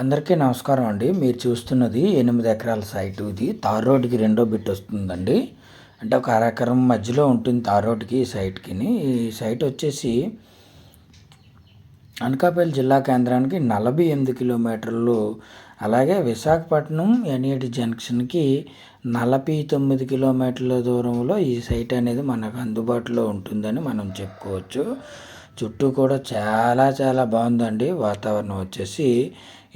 అందరికీ నమస్కారం అండి. మీరు చూస్తున్నది ఎనిమిది ఎకరాల సైట్. ఇది తార్ రోడ్డుకి రెండో బిట్ వస్తుందండి. అంటే ఒక అర ఎకరం మధ్యలో ఉంటుంది తార్ రోడ్డుకి ఈ సైట్కి ఈ సైట్ వచ్చేసి అనకాపల్లి జిల్లా కేంద్రానికి నలభై ఎనిమిది కిలోమీటర్లు. అలాగే విశాఖపట్నం ఎన్ఈటి జంక్షన్కి నలభై తొమ్మిది కిలోమీటర్ల దూరంలో ఈ సైట్ అనేది మనకు అందుబాటులో ఉంటుందని మనం చెప్పుకోవచ్చు. చుట్టూ కూడా చాలా చాలా బాగుందండి. వాతావరణం వచ్చేసి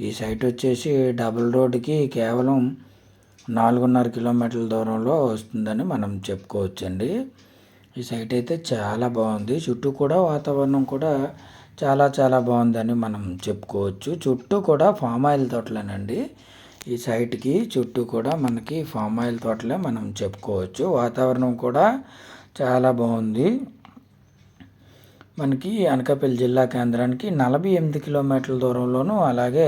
ఈ సైట్ వచ్చేసి డబుల్ రోడ్డుకి కేవలం నాలుగున్నర కిలోమీటర్ల దూరంలో వస్తుందని మనం చెప్పుకోవచ్చండి. ఈ సైట్ అయితే చాలా బాగుంది. చుట్టూ కూడా వాతావరణం కూడా చాలా చాలా బాగుందని మనం చెప్పుకోవచ్చు. చుట్టూ కూడా ఫామ్ ఆయిల్ తోటలేనండి. ఈ సైట్కి చుట్టూ కూడా మనకి ఫామ్ ఆయిల్ తోటలే మనం చెప్పుకోవచ్చు. వాతావరణం కూడా చాలా బాగుంది. మనకి అనకాపల్లి జిల్లా కేంద్రానికి నలభై ఎనిమిది కిలోమీటర్ల దూరంలోను అలాగే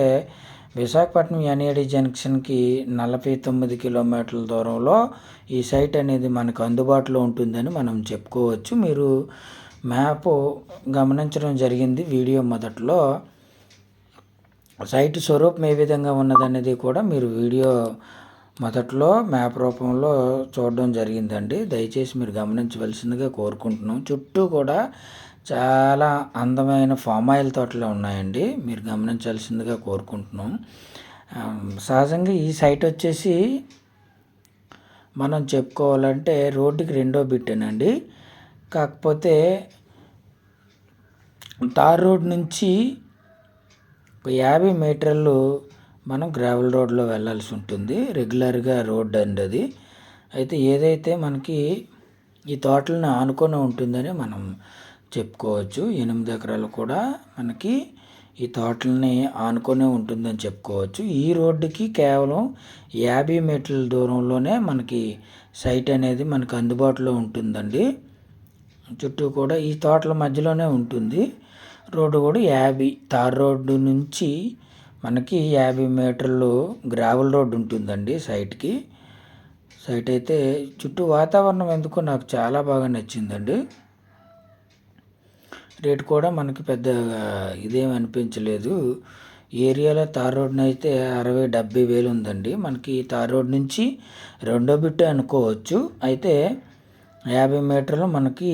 విశాఖపట్నం ఎన్ఏడి జంక్షన్కి నలభై తొమ్మిది కిలోమీటర్ల దూరంలో ఈ సైట్ అనేది మనకు అందుబాటులో ఉంటుందని మనం చెప్పుకోవచ్చు. మీరు మ్యాప్ గమనించడం జరిగింది వీడియో మొదట్లో. సైట్ స్వరూపం ఏ విధంగా ఉన్నదనేది కూడా మీరు వీడియో మొదట్లో మ్యాప్ రూపంలో చూడడం జరిగిందండి. దయచేసి మీరు గమనించవలసిందిగా కోరుకుంటున్నాం. చుట్టూ కూడా చాలా అందమైన ఫామ్ ఆయిల్ తోటలు ఉన్నాయండి. మీరు గమనించాల్సిందిగా కోరుకుంటున్నాం. సహజంగా ఈ సైట్ వచ్చేసి మనం చెప్పుకోవాలంటే రోడ్డుకి రెండో బిట్టేనండి. కాకపోతే తార్ రోడ్ నుంచి ఒక యాభై మీటర్లు మనం గ్రావెల్ రోడ్లో వెళ్ళాల్సి ఉంటుంది. రెగ్యులర్గా రోడ్ అండి అది. అయితే ఏదైతే మనకి ఈ తోటలను ఆనుకొని ఉంటుందని మనం చెప్పుకోవచ్చు. ఎనిమిది ఎకరాలు కూడా మనకి ఈ తోటలని ఆనుకొనే ఉంటుందని చెప్పుకోవచ్చు. ఈ రోడ్డుకి కేవలం యాభై మీటర్ల దూరంలోనే మనకి సైట్ అనేది మనకు అందుబాటులో ఉంటుందండి. చుట్టూ కూడా ఈ తోటల మధ్యలోనే ఉంటుంది. రోడ్డు కూడా యాభై తార్ రోడ్డు నుంచి మనకి యాభై మీటర్లు గ్రావెల్ రోడ్డు ఉంటుందండి సైట్కి. సైట్ అయితే చుట్టూ వాతావరణం ఎందుకో నాకు చాలా బాగా నచ్చిందండి. రేటు కూడా మనకి పెద్ద ఇదేం అనిపించలేదు. ఏరియాలో తార్ రోడ్ని అయితే అరవై డెబ్బై వేలు ఉందండి. మనకి తార్ రోడ్ నుంచి రెండో బిట్టే అనుకోవచ్చు. అయితే యాభై మీటర్లు మనకి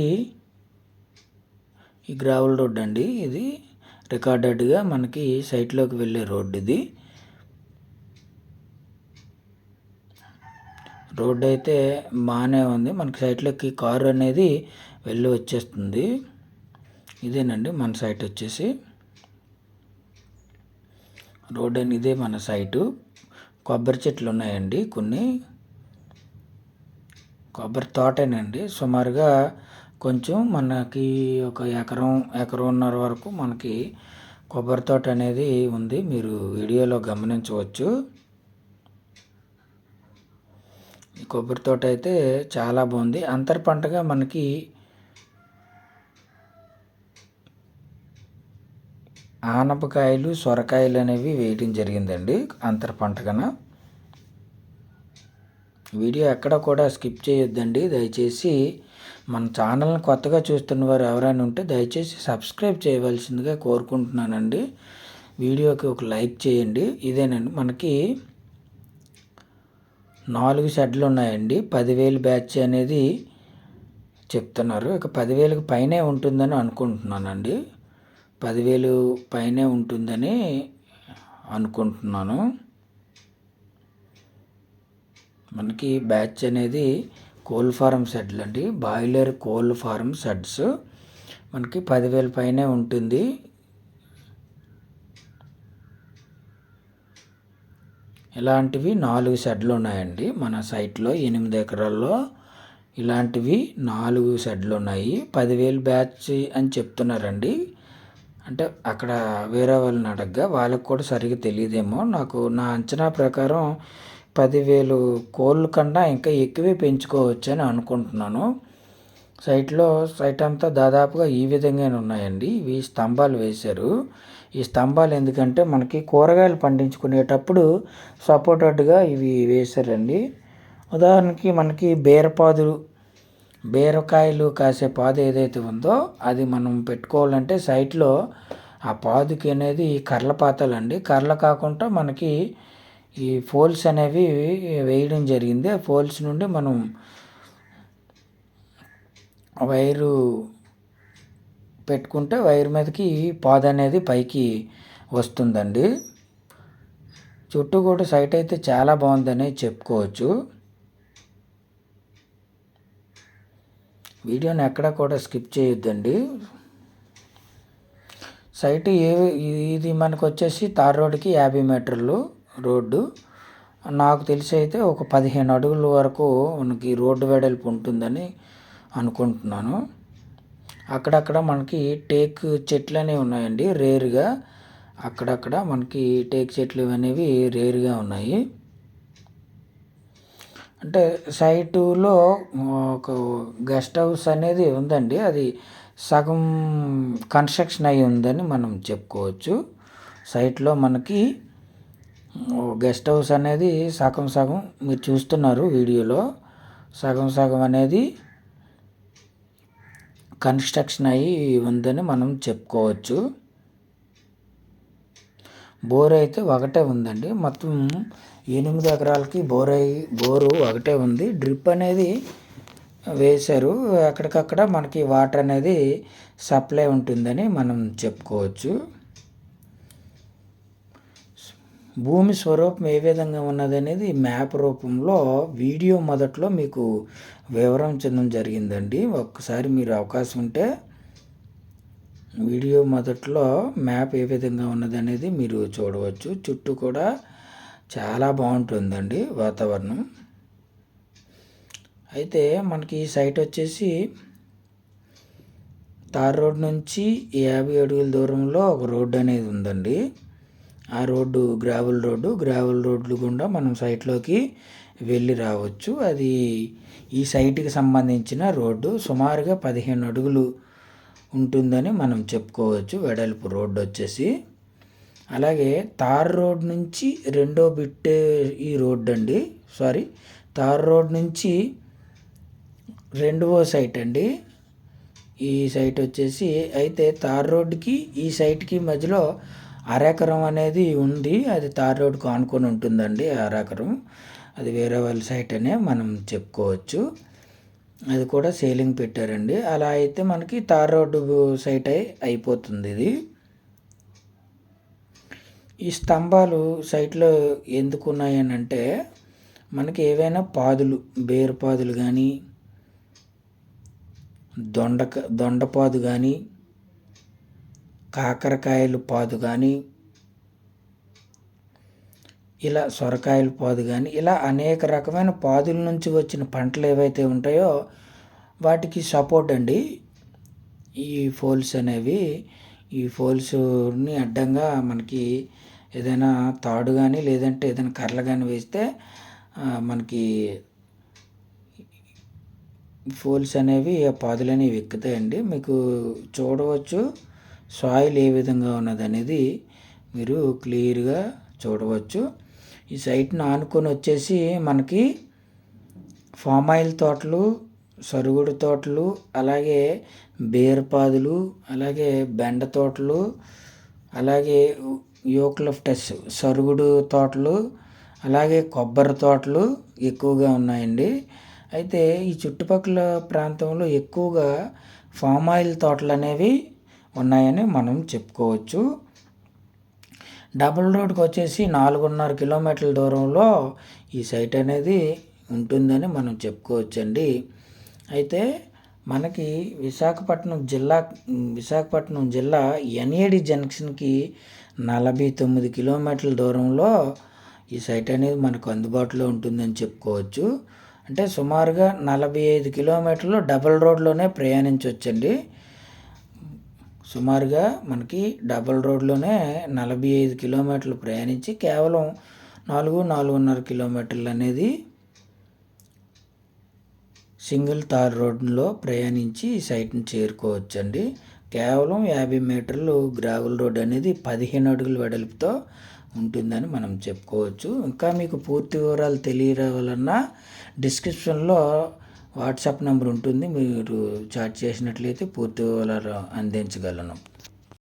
ఈ గ్రావెల్ రోడ్ అండి ఇది. రికార్డెడ్గా మనకి సైట్లోకి వెళ్ళే రోడ్ ఇది. రోడ్ అయితే బాగానే ఉంది. మనకి సైట్లోకి కారు అనేది వెళ్ళి వచ్చేస్తుంది. ఇదేనండి మన సైట్ వచ్చేసి. రోడ్ అని ఇదే మన సైటు. కొబ్బరి చెట్లు ఉన్నాయండి కొన్ని. కొబ్బరి తోటేనండి. సుమారుగా కొంచెం మనకి ఒక ఎకరం ఎకరంన్నర వరకు మనకి కొబ్బరి తోట అనేది ఉంది. మీరు వీడియోలో గమనించవచ్చు. ఈ కొబ్బరి తోట అయితే చాలా బాగుంది. అంతర్ పంటగా మనకి ఆనపకాయలు సొరకాయలు అనేవి వేయటం జరిగిందండి అంతర పంటగన వీడియో ఎక్కడ కూడా స్కిప్ చేయొద్దండి. దయచేసి మన ఛానల్ని కొత్తగా చూస్తున్న వారు ఎవరైనా ఉంటే దయచేసి సబ్స్క్రైబ్ చేయవలసిందిగా కోరుకుంటున్నానండి. వీడియోకి ఒక లైక్ చేయండి. ఇదేనండి. మనకి నాలుగు షెడ్లు ఉన్నాయండి. పదివేలు బ్యాచ్ అనేది చెప్తున్నారు. ఇక పదివేలకు పైనే ఉంటుందని అనుకుంటున్నానండి. పదివేలు పైనే ఉంటుందని అనుకుంటున్నాను. మనకి బ్యాచ్ అనేది కోల్ ఫారం షెడ్లు అండి. Boiler coal farm sheds. మనకి పదివేల పైనే ఉంటుంది. ఇలాంటివి నాలుగు షెడ్లు ఉన్నాయండి. మన సైట్లో ఎనిమిది ఎకరాల్లో ఇలాంటివి నాలుగు షెడ్లు ఉన్నాయి. పదివేలు బ్యాచ్ అని చెప్తున్నారండి. అంటే అక్కడ వేరే వాళ్ళని అడగ్గా వాళ్ళకి కూడా సరిగ్గా తెలియదేమో. నాకు నా అంచనా ప్రకారం పదివేలు కోళ్ళు కన్నా ఇంకా ఎక్కువే పెంచుకోవచ్చు అని అనుకుంటున్నాను. సైట్లో సైట్ అంతా దాదాపుగా ఈ విధంగానే ఉన్నాయండి. ఇవి స్తంభాలు వేశారు. ఈ స్తంభాలు ఎందుకంటే మనకి కూరగాయలు పండించుకునేటప్పుడు సపోర్టెడ్గా ఇవి వేశారండి. ఉదాహరణకి మనకి బీరపాదులు బీరకాయలు కాసే పాదు ఏదైతే ఉందో అది మనం పెట్టుకోవాలంటే సైట్లో ఆ పాదుకి అనేది కర్ల అండి కర్ల కాకుండా మనకి ఈ ఫోల్స్ అనేవి వేయడం జరిగింది. ఆ ఫోల్స్ నుండి మనం వైరు పెట్టుకుంటే వైర్ మీదకి పాదు అనేది పైకి వస్తుందండి. చుట్టూ కూడా సైట్ అయితే చాలా బాగుందని చెప్పుకోవచ్చు. వీడియోని ఎక్కడ కూడా స్కిప్ చేయొద్దండి. సైట్ ఏ ఇది మనకు వచ్చేసి తార్ రోడ్డుకి యాభై మీటర్లు రోడ్డు. నాకు తెలిసి అయితే ఒక పదిహేను అడుగుల వరకు మనకి రోడ్డు వెడల్పు ఉంటుందని అనుకుంటున్నాను. అక్కడక్కడ మనకి టేక్ చెట్లు అనేవి ఉన్నాయండి రేరుగా. అక్కడక్కడ మనకి టేక్ చెట్లు అనేవి రేరుగా ఉన్నాయి. అంటే సైటులో ఒక గెస్ట్ హౌస్ అనేది ఉందండి. అది సగం కన్స్ట్రక్షన్ అయి ఉందని మనం చెప్పుకోవచ్చు. సైట్లో మనకి గెస్ట్ హౌస్ అనేది సగం సగం మీరు చూస్తున్నారు వీడియోలో. సగం సగం అనేది కన్స్ట్రక్షన్ అయ్యి ఉందని మనం చెప్పుకోవచ్చు. బోర్ అయితే ఒకటే ఉందండి. మొత్తం ఎనిమిది ఎకరాలకి బోర్ అయి బోరు ఒకటే ఉంది. డ్రిప్ అనేది వేశారు. అక్కడికక్కడ మనకి వాటర్ అనేది సప్లై ఉంటుందని మనం చెప్పుకోవచ్చు. భూమి స్వరూపం ఏ విధంగా ఉన్నదనేది మ్యాప్ రూపంలో వీడియో మొదట్లో మీకు వివరం చెందడం జరిగిందండి. ఒక్కసారి మీరు అవకాశం ఉంటే వీడియో మొదట్లో మ్యాప్ ఏ విధంగా ఉన్నదనేది మీరు చూడవచ్చు. చుట్టూ కూడా చాలా బాగుంటుందండి వాతావరణం. అయితే మనకి ఈ సైట్ వచ్చేసి తార్ రోడ్ నుంచి యాభై అడుగుల దూరంలో ఒక రోడ్డు అనేది ఉందండి. ఆ రోడ్డు గ్రావెల్ రోడ్డు. గ్రావెల్ రోడ్లు గుండా మనం సైట్లోకి వెళ్ళి రావచ్చు. అది ఈ సైట్కి సంబంధించిన రోడ్డు. సుమారుగా పదిహేను అడుగులు ఉంటుందని మనం చెప్పుకోవచ్చు. వెడల్పు రోడ్డు వచ్చేసి. అలాగే తార్ రోడ్ నుంచి రెండో బిట్ ఈ రోడ్ అండి. సారీ తార్ రోడ్ నుంచి రెండవ సైట్ అండి. ఈ సైట్ వచ్చేసి అయితే తార్ రోడ్డుకి ఈ సైట్కి మధ్యలో అరెకరం అనేది ఉంది. అది తార్ రోడ్కు ఆనుకొని ఉంటుందండి అరాకరం. అది వేరే వాళ్ళ సైట్ అనే మనం చెప్పుకోవచ్చు. అది కూడా సేలింగ్ పెట్టారండి. అలా అయితే మనకి తార్ రోడ్డు సైట్ అయి అయిపోతుంది ఇది. ఈ స్తంభాలు సైట్లో ఎందుకు ఉన్నాయని అంటే మనకి ఏవైనా పాదులు బేరు పాదులు కానీ దొండక దొండపాదు కానీ కాకరకాయలు పాదు కానీ ఇలా సొరకాయల పాదు కానీ ఇలా అనేక రకమైన పాదుల నుంచి వచ్చిన పంటలు ఏవైతే ఉంటాయో వాటికి సపోర్ట్ అండి. ఈ ఫోల్స్ అనేవి ఈ ఫోల్స్ని అడ్డంగా మనకి ఏదైనా తాడు కానీ లేదంటే ఏదైనా కర్రలు కానీ వేస్తే మనకి ఫోల్స్ అనేవి ఆ పాదులు అనేవి ఎక్కుతాయండి. మీకు చూడవచ్చు సాయిల్ ఏ విధంగా ఉన్నది అనేది మీరు క్లియర్గా చూడవచ్చు. ఈ సైట్ని ఆనుకొని వచ్చేసి మనకి ఫామ్ ఆయిల్ తోటలు సరుగుడు తోటలు అలాగే బేరపాదులు అలాగే బెండ తోటలు అలాగే యూక్లిప్టస్ సరుగుడు తోటలు అలాగే కొబ్బరి తోటలు ఎక్కువగా ఉన్నాయండి. అయితే ఈ చుట్టుపక్కల ప్రాంతంలో ఎక్కువగా ఫామ్ ఆయిల్ తోటలు అనేవి ఉన్నాయని మనం చెప్పుకోవచ్చు. డబుల్ రోడ్కి వచ్చేసి నాలుగున్నర కిలోమీటర్ల దూరంలో ఈ సైట్ అనేది ఉంటుందని మనం చెప్పుకోవచ్చండి. అయితే మనకి విశాఖపట్నం జిల్లా విశాఖపట్నం జిల్లా ఎన్ఏడి జంక్షన్కి నలభై తొమ్మిది కిలోమీటర్ల దూరంలో ఈ సైట్ అనేది మనకు అందుబాటులో ఉంటుందని చెప్పుకోవచ్చు. అంటే సుమారుగా నలభై ఐదు కిలోమీటర్లు డబల్ రోడ్లోనే ప్రయాణించవచ్చండి సుమారుగా మనకి డబల్ రోడ్లోనే నలభై ఐదు కిలోమీటర్లు ప్రయాణించి కేవలం నాలుగు నాలుగున్నర కిలోమీటర్లు అనేది సింగిల్ తార్ రోడ్లో ప్రయాణించి ఈ సైట్ని చేరుకోవచ్చండి. కేవలం యాభై మీటర్లు గ్రావెల్ రోడ్ అనేది పదిహేను అడుగుల వెడల్పుతో ఉంటుందని మనం చెప్పుకోవచ్చు. ఇంకా మీకు పూర్తి వివరాలు తెలియరావాలన్నా డిస్క్రిప్షన్లో వాట్సాప్ నెంబర్ ఉంటుంది మీరు చాట్ చేసినట్లయితే పూర్తి వివరాలు అందించగలను.